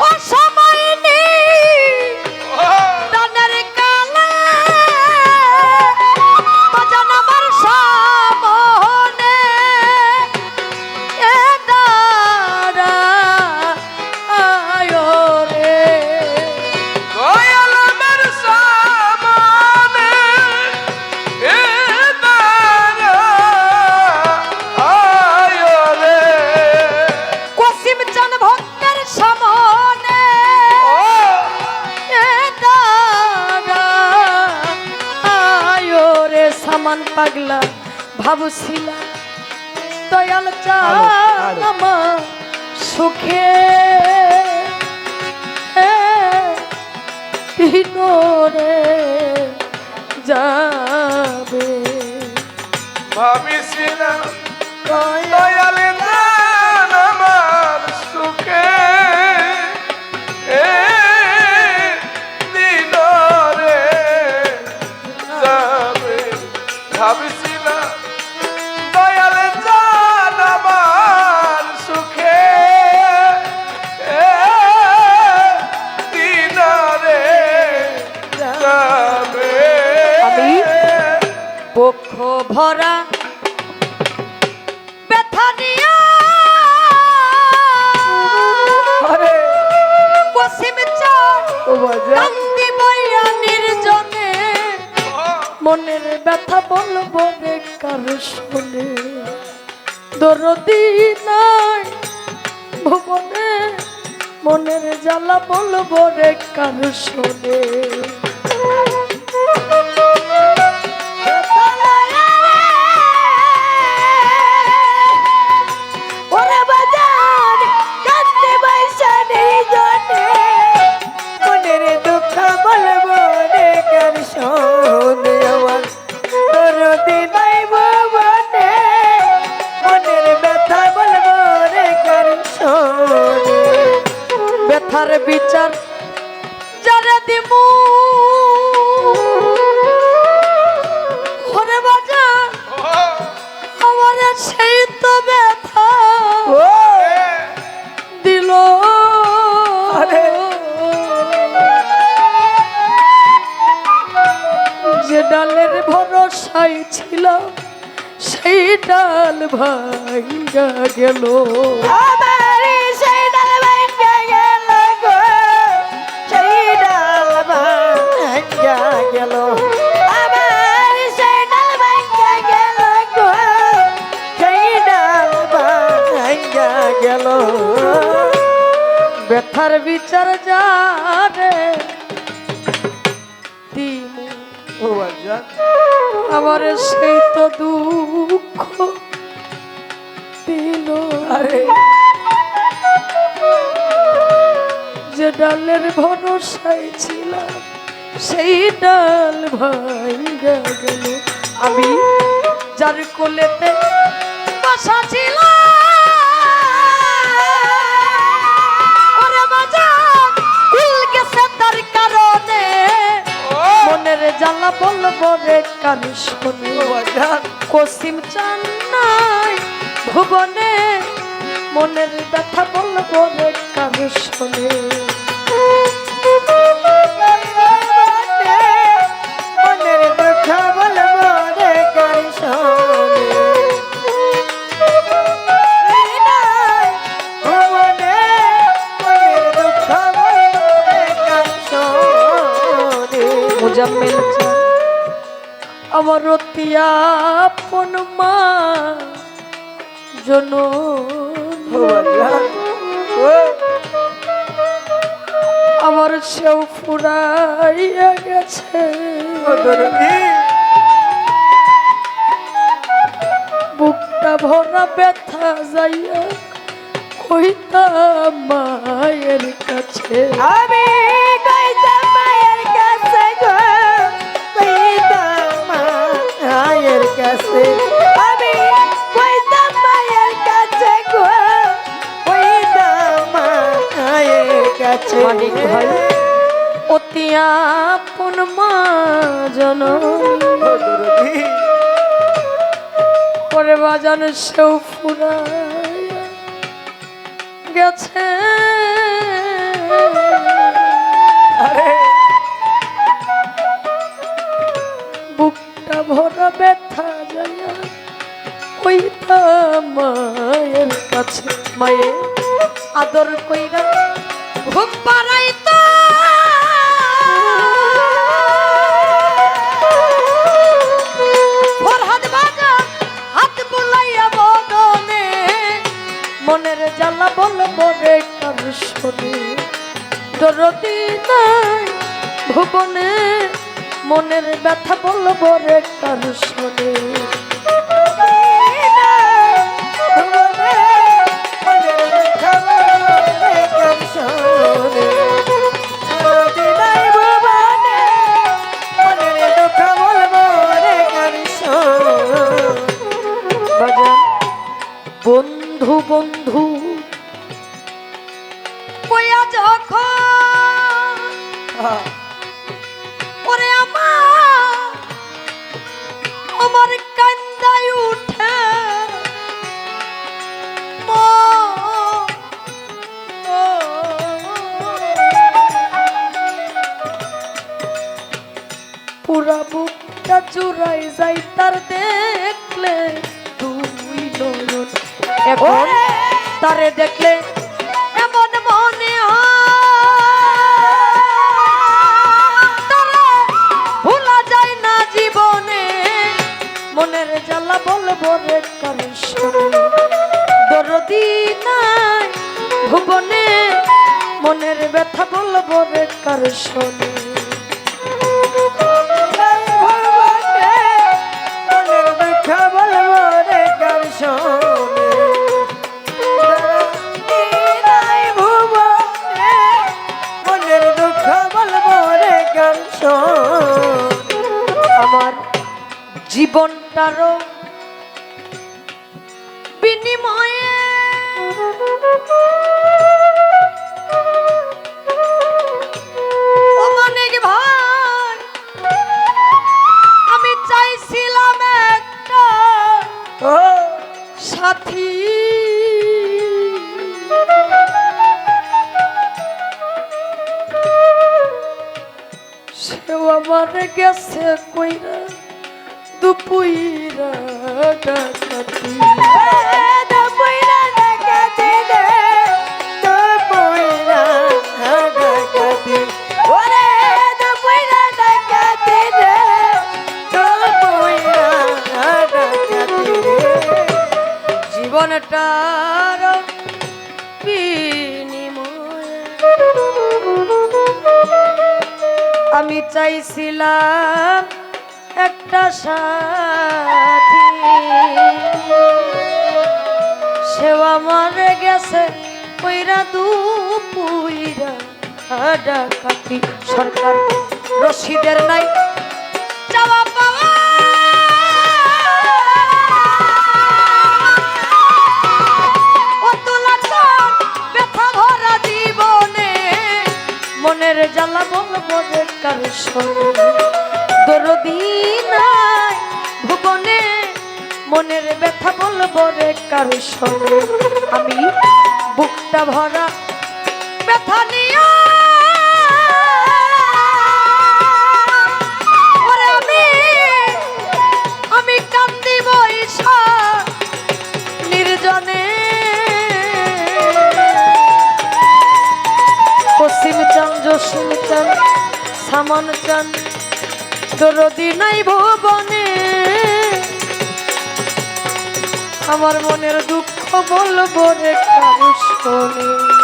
我说。সামান পাগলা ভাবছিলা। দয়াল। আমার সুখে। রে যাবে। ভাবিছিল দয়াল কান্দি বইয়া নির্জনে। মনের ব্যথা বলব রে কার শোনে। দরদি নাই ভুবনে, মনের জ্বালা বলব রে কার শোনে। ভাইয়া গেল। আমার সেই ডাল ভাইয়া গেল গো। সেই ডাল ভাইয়া গেল। আমার সেই ডাল ভাইয়া গেল গো। সেই ডাল ভাইয়া গেল। ব্যথার বিচার বাজা আমার সেই তো দুঃখ। দিল। আরে। যে ডালের ভরসায় ছিলাম সেই ডাল ভাঙ্গা গেল। আমি যার কোলেতে বাসা ছিলাম মনের জ্বালা বলব রে কান শোনে ও কসিম চান নাই ভুবনে মনের ব্যথা বলব রে কান শোনে। মনের দুঃখ বলব রে শোনে। মুজাম্মেল আমার জন ও বাজা ও আমার সেও ফুরাইয়া গেছে। বুকটা ভরা ব্যথা যাইয়া মায়ের কাছে। আমি মায়ের কাছে গো মায়ের কাছে। মানে ভাই অতিয়া পুনমা জন পরে বাজান সেও ফুরা গেছে। বুকটা ভরা ব্যথা যায় ওই মায়ের কাছে। মায়ের আদর কইরা বুলাইয়া বদনে, মনের জ্বালা বলব রে কার শোনে। দরদি নাই ভুবনে, মনের ব্যথা বলব রে কার শোনে। ওরে আমার আমার কান্দাই উঠে। পুরা বুকটা জুড়াই যাই তার দেখলে দুই নয়ন। এখন? তারে দেখলে মনের ব্যথা বলব রে কার শোনে? জীবনটারও বিনিময়ে আমার গেছে কইরা দুপুইরা ডাকাতি। আমি চাইছিলাম একটা সাথী। সেও আমার গেছে কইরা দু পুইরা ডাকাতি সরকার রশিদের নাই ভুবনে মনের ব্যথা বলব রে কারও সঙ্গে। আমি বুকটা ভরা ব্যথা নিয়ে সামন চান দরদি নাই ভুবনে। আমার মনের দুঃখ বলব রে কারু।